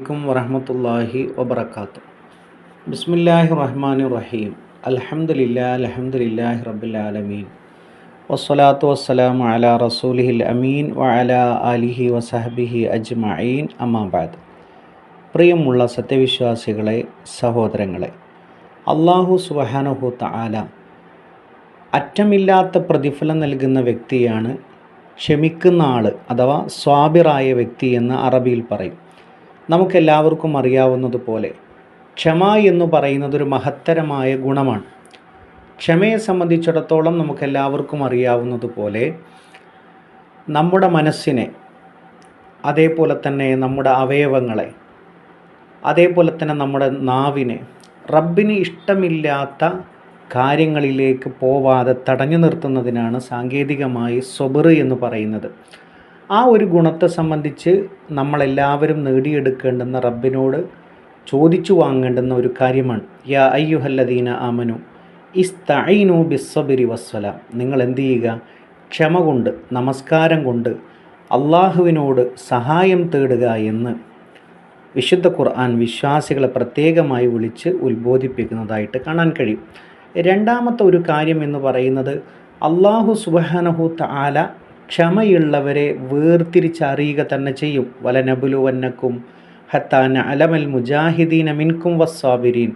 അലൈക്കും വറഹമത്തല്ലാഹി വബർക്കാത്തു ബിസ്മില്ലാഹി റഹ്മാൻ റഹീം. അലഹമില്ല അൽഹംദുലില്ലാഹി റബുലാലമീൻ വസ്സലാത്തു വസ്സലാമു അലാ റസൂലിഹിൽ അമീൻ വഅല അലിഹി വസഹബിഹി അജ്മഈൻ. അമ്മാബാദ് പ്രിയമുള്ള സത്യവിശ്വാസികളെ സഹോദരങ്ങളെ അള്ളാഹു സുബാനുഹു തആല അറ്റമില്ലാത്ത പ്രതിഫലം നൽകുന്ന വ്യക്തിയാണ് ക്ഷമിക്കുന്ന ആൾ അഥവാ സ്വാബിറായ വ്യക്തി എന്ന് അറബിയിൽ പറയും. നമുക്കെല്ലാവർക്കും അറിയാവുന്നതുപോലെ ക്ഷമ എന്ന് പറയുന്നതൊരു മഹത്തരമായ ഗുണമാണ്. ക്ഷമയെ സംബന്ധിച്ചിടത്തോളം നമുക്കെല്ലാവർക്കും അറിയാവുന്നതുപോലെ നമ്മുടെ മനസ്സിനെ അതേപോലെ തന്നെ നമ്മുടെ അവയവങ്ങളെ അതേപോലെ തന്നെ നമ്മുടെ നാവിനെ റബ്ബിന് ഇഷ്ടമില്ലാത്ത കാര്യങ്ങളിലേക്ക് പോവാതെ തടഞ്ഞു നിർത്തുന്നതിനാണ് സാങ്കേതികമായി സൊബറ് എന്ന് പറയുന്നത്. ആ ഒരു ഗുണത്തെ സംബന്ധിച്ച് നമ്മളെല്ലാവരും നേടിയെടുക്കേണ്ടുന്ന റബ്ബിനോട് ചോദിച്ചു വാങ്ങേണ്ടുന്ന ഒരു കാര്യമാണ്. യാ അയ്യുഹല്ലദീന ആമനു ഇസ്തൈനു ബിസ്സബിരി വസ്വല നിങ്ങൾ എന്ത് ചെയ്യുക? ക്ഷമ കൊണ്ട് നമസ്കാരം കൊണ്ട് അള്ളാഹുവിനോട് സഹായം തേടുക എന്ന് വിശുദ്ധ ഖുർആൻ വിശ്വാസികളെ പ്രത്യേകമായി വിളിച്ച് ഉത്ബോധിപ്പിക്കുന്നതായിട്ട് കാണാൻ കഴിയും. രണ്ടാമത്തെ ഒരു കാര്യം എന്ന് പറയുന്നത് അള്ളാഹു സുബഹാനഹു താല ക്ഷമയുള്ളവരെ വേർതിരിച്ചറിയുക തന്നെ ചെയ്യും. വലനബുലുവന്നക്കും ഹത്താന അലമൽ മുജാഹിദീന മിൻകും വസ്സാബിരീൻ.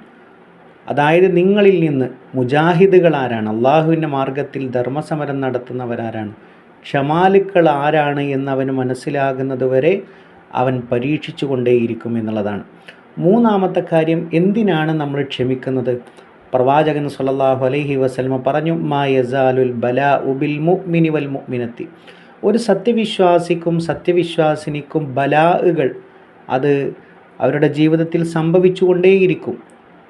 അതായത് നിങ്ങളിൽ നിന്ന് മുജാഹിദുകൾ ആരാണ്? അള്ളാഹുവിന്റെ മാർഗത്തിൽ ധർമ്മസമരം നടത്തുന്നവരാരാണ്? ക്ഷമാലുക്കൾ ആരാണ് എന്ന് അവന് മനസ്സിലാകുന്നതുവരെ അവൻ പരീക്ഷിച്ചു കൊണ്ടേയിരിക്കും എന്നുള്ളതാണ്. മൂന്നാമത്തെ കാര്യം എന്തിനാണ് നമ്മൾ ക്ഷമിക്കുന്നത്? പ്രവാചകൻ സല്ലല്ലാഹു അലൈഹി വസ്ലമ പറഞ്ഞു മായസാലുൽ ബലാ ഉബിൽ മുഅ്മിനി വൽ മുഅ്മിനത്തി. ഒരു സത്യവിശ്വാസിക്കും സത്യവിശ്വാസിനിക്കും ബലാഹുകൾ അത് അവരുടെ ജീവിതത്തിൽ സംഭവിച്ചുകൊണ്ടേയിരിക്കും.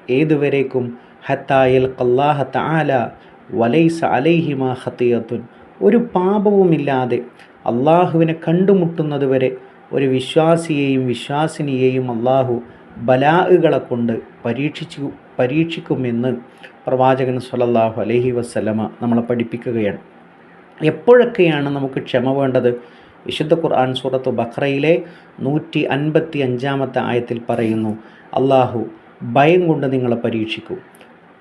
ഏതുവരേക്കും? ഹത്തായൽ കല്ലാഹ താല വലൈസ അലൈഹിമ ഹത്തിയത്തുൻ ഒരു പാപവുമില്ലാതെ അള്ളാഹുവിനെ കണ്ടുമുട്ടുന്നതുവരെ ഒരു വിശ്വാസിയെയും വിശ്വാസിനിയെയും അള്ളാഹു ബലാഹുകളെ കൊണ്ട് പരീക്ഷിച്ചു പരീക്ഷിക്കുമെന്ന് പ്രവാചകൻ സല്ലല്ലാഹു അലൈഹി വസ്ലമ നമ്മളെ പഠിപ്പിക്കുകയാണ്. എപ്പോഴൊക്കെയാണ് നമുക്ക് ക്ഷമ വേണ്ടത്? വിശുദ്ധ ഖുർആൻ സൂറത്ത് ബഖ്റയിലെ നൂറ്റി അൻപത്തി അഞ്ചാമത്തെ ആയത്തിൽ പറയുന്നു അള്ളാഹു ഭയം കൊണ്ട് നിങ്ങളെ പരീക്ഷിക്കും.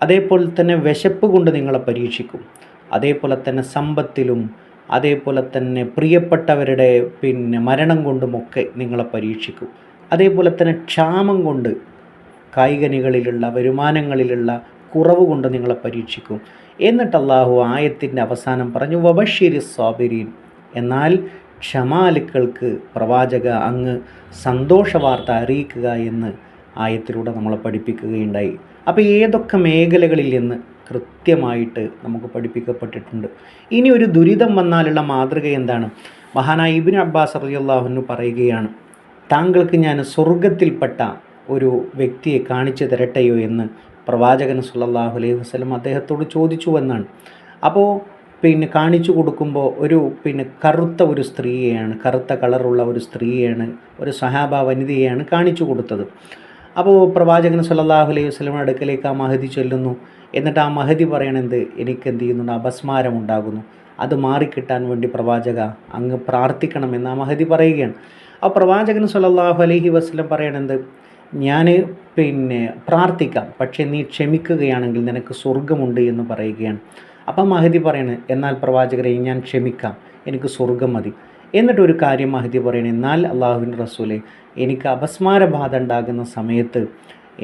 അതേപോലെ തന്നെ വിശപ്പ് കൊണ്ട് നിങ്ങളെ പരീക്ഷിക്കും. അതേപോലെ തന്നെ സമ്പത്തിലും അതേപോലെ തന്നെ പ്രിയപ്പെട്ടവരുടെ പിന്നെ മരണം കൊണ്ടുമൊക്കെ നിങ്ങളെ പരീക്ഷിക്കും. അതേപോലെ തന്നെ ക്ഷാമം കൊണ്ട് കായികനികളിലുള്ള വരുമാനങ്ങളിലുള്ള കുറവ് കൊണ്ട് നിങ്ങളെ പരീക്ഷിക്കും. എന്നിട്ട് അള്ളാഹു ആയത്തിന്റെ അവസാനം പറഞ്ഞു വബഷീരി സ്വാബിരീൻ എന്നാൽ ക്ഷമാലുക്കൾക്ക് പ്രവാചക അങ്ങ് സന്തോഷ വാർത്ത അറിയിക്കുക എന്ന് ആയത്തിലൂടെ നമ്മളെ പഠിപ്പിക്കുകയുണ്ടായി. അപ്പോൾ ഏതൊക്കെ മേഖലകളിൽ നിന്ന് കൃത്യമായിട്ട് നമുക്ക് പഠിപ്പിക്കപ്പെട്ടിട്ടുണ്ട്. ഇനി ഒരു ദുരിതം വന്നാലുള്ള മാതൃക എന്താണ്? മഹാനായ ഇബിൻ അബ്ബാസ് റളിയല്ലാഹുവിന് പറയുകയാണ് താങ്കൾക്ക് ഞാൻ സ്വർഗത്തിൽപ്പെട്ട ഒരു വ്യക്തിയെ കാണിച്ചു തരട്ടെയോ എന്ന് പ്രവാചകൻ സുല്ലാഹു അലൈഹി വസ്ലം അദ്ദേഹത്തോട് ചോദിച്ചു എന്നാണ്. അപ്പോൾ പിന്നെ കാണിച്ചു കൊടുക്കുമ്പോൾ ഒരു പിന്നെ കറുത്ത ഒരു സ്ത്രീയെയാണ് കറുത്ത കളറുള്ള ഒരു സ്ത്രീയെയാണ് ഒരു സഹാബ വനിതയെയാണ് കാണിച്ചു കൊടുത്തത്. അപ്പോൾ പ്രവാചകൻ സല്ലല്ലാഹു അലൈഹി വസല്ലം അടുക്കലേക്ക് ആ മഹതി ചൊല്ലുന്നു. എന്നിട്ട് ആ മഹതി പറയണെന്ത് എനിക്ക് എന്ത് ചെയ്യുന്നുണ്ട്? അപസ്മാരം ഉണ്ടാകുന്നു അത് മാറിക്കിട്ടാൻ വേണ്ടി പ്രവാചക അങ്ങ് പ്രാർത്ഥിക്കണമെന്ന് ആ മഹതി പറയുകയാണ്. ആ പ്രവാചകൻ സല്ലല്ലാഹു അലഹി വസ്ലം പറയണത് ഞാൻ പിന്നെ പ്രാർത്ഥിക്കാം പക്ഷേ നീ ക്ഷമിക്കുകയാണെങ്കിൽ നിനക്ക് സ്വർഗമുണ്ട് എന്ന് പറയുകയാണ്. അപ്പം മഹതി പറയണത് എന്നാൽ പ്രവാചകരെ ഞാൻ ക്ഷമിക്കാം എനിക്ക് സ്വർഗം മതി. എന്നിട്ടൊരു കാര്യം മഹതി പറയണത് എന്നാൽ അള്ളാഹുവിൻ റസൂലെ എനിക്ക് അപസ്മാരബാധ ഉണ്ടാകുന്ന സമയത്ത്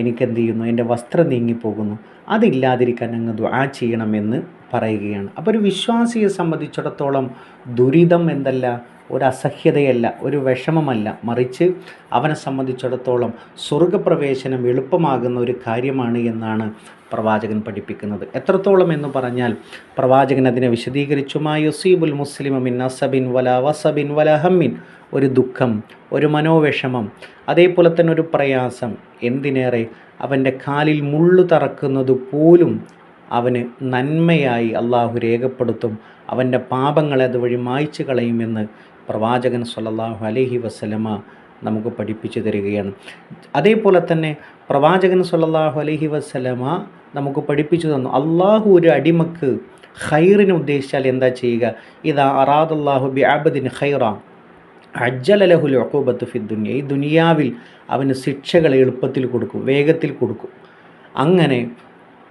എനിക്കെന്ത് ചെയ്യുന്നു? എന്റെ വസ്ത്രം നീങ്ങിപ്പോകുന്നു. അതില്ലാതിരിക്കാൻ അങ്ങ് ദ്വാ ചെയ്യണമെന്ന് പറയുകയാണ്. അപ്പോൾ ഒരു വിശ്വാസിയെ സംബന്ധിച്ചിടത്തോളം ദുരിതം എന്തല്ല? ഒരു അസഹ്യതയല്ല ഒരു വിഷമമല്ല. മറിച്ച് അവനെ സംബന്ധിച്ചിടത്തോളം സ്വർഗപ്രവേശനം എളുപ്പമാകുന്ന ഒരു കാര്യമാണ് എന്നാണ് പ്രവാചകൻ പഠിപ്പിക്കുന്നത്. എത്രത്തോളം എന്ന് പറഞ്ഞാൽ പ്രവാചകൻ അതിനെ വിശദീകരിച്ചുമാ മായുസീബുൽ മുസ്ലിം മിൻ അസബിൻ വല വസബിൻ വല ഹമ്മിൻ. ഒരു ദുഃഖം ഒരു മനോവിഷമം അതേപോലെ തന്നെ ഒരു പ്രയാസം. എന്തിനേറെ? അവന്റെ കാലിൽ മുള്ളു തറക്കുന്നത് പോലും അവന് നന്മയായി അള്ളാഹു രേഖപ്പെടുത്തും. അവന്റെ പാപങ്ങളെ അതുവഴി മായ്ച്ചു കളയുമെന്ന് പ്രവാചകൻ സല്ലാഹു അലഹി വസ്ലമ നമുക്ക് പഠിപ്പിച്ചു തരികയാണ്. അതേപോലെ തന്നെ പ്രവാചകൻ സല്ലാഹു അലഹി വസ്ലമ നമുക്ക് പഠിപ്പിച്ചു തന്നു. അള്ളാഹു ഒരു അടിമക്ക് ഖൈറിന് ഉദ്ദേശിച്ചാൽ എന്താ ചെയ്യുക? ഇതാ അറാദല്ലാഹു ബി അബദിൻ ഖൈറ അജ്ജലലഹുൽ ഒക്കൂബത്ത് ഫി ദുനിയ. ഈ ദുനിയാവിൽ അവന് ശിക്ഷകൾ എളുപ്പത്തിൽ കൊടുക്കും വേഗത്തിൽ കൊടുക്കും. അങ്ങനെ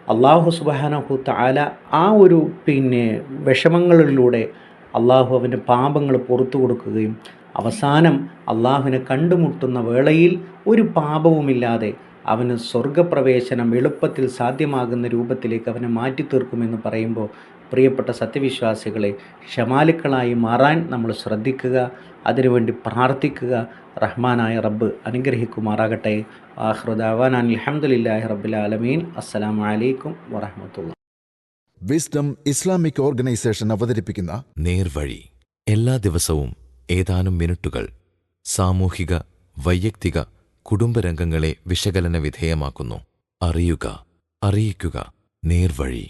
അള്ളാഹു സുബാനഹു താല ആ ഒരു പിന്നെ വിഷമങ്ങളിലൂടെ അള്ളാഹു അവന്റെ പാപങ്ങൾ പുറത്തു കൊടുക്കുകയും അവസാനം അള്ളാഹുവിനെ കണ്ടുമുട്ടുന്ന വേളയിൽ ഒരു പാപവുമില്ലാതെ അവന് സ്വർഗപ്രവേശനം എളുപ്പത്തിൽ സാധ്യമാകുന്ന രൂപത്തിലേക്ക് അവനെ മാറ്റി തീർക്കുമെന്ന് പറയുമ്പോൾ പ്രിയപ്പെട്ട സത്യവിശ്വാസികളെ ക്ഷമാലുക്കളായി മാറാൻ നമ്മൾ ശ്രദ്ധിക്കുക അതിനുവേണ്ടി പ്രാർത്ഥിക്കുക. റഹ്മാനായ റബ്ബ് അനുഗ്രഹിക്കുമാറാകട്ടെ. ആഹ്റുദാവാൻ അലഹമുല്ലാഹി റബ്ബിൽ ആലമീൻ. അസ്സലാമു അലൈക്കും വിസ്ഡം ഇസ്ലാമിക് ഓർഗനൈസേഷൻ അവതരിപ്പിക്കുന്ന നേർവഴി. എല്ലാ ദിവസവും ഏതാനും മിനിറ്റുകൾ സാമൂഹിക വൈയക്തിക കുടുംബരംഗങ്ങളെ വിശകലന വിധേയമാക്കുന്നു. അറിയുക അറിയിക്കുക. നേർവഴി.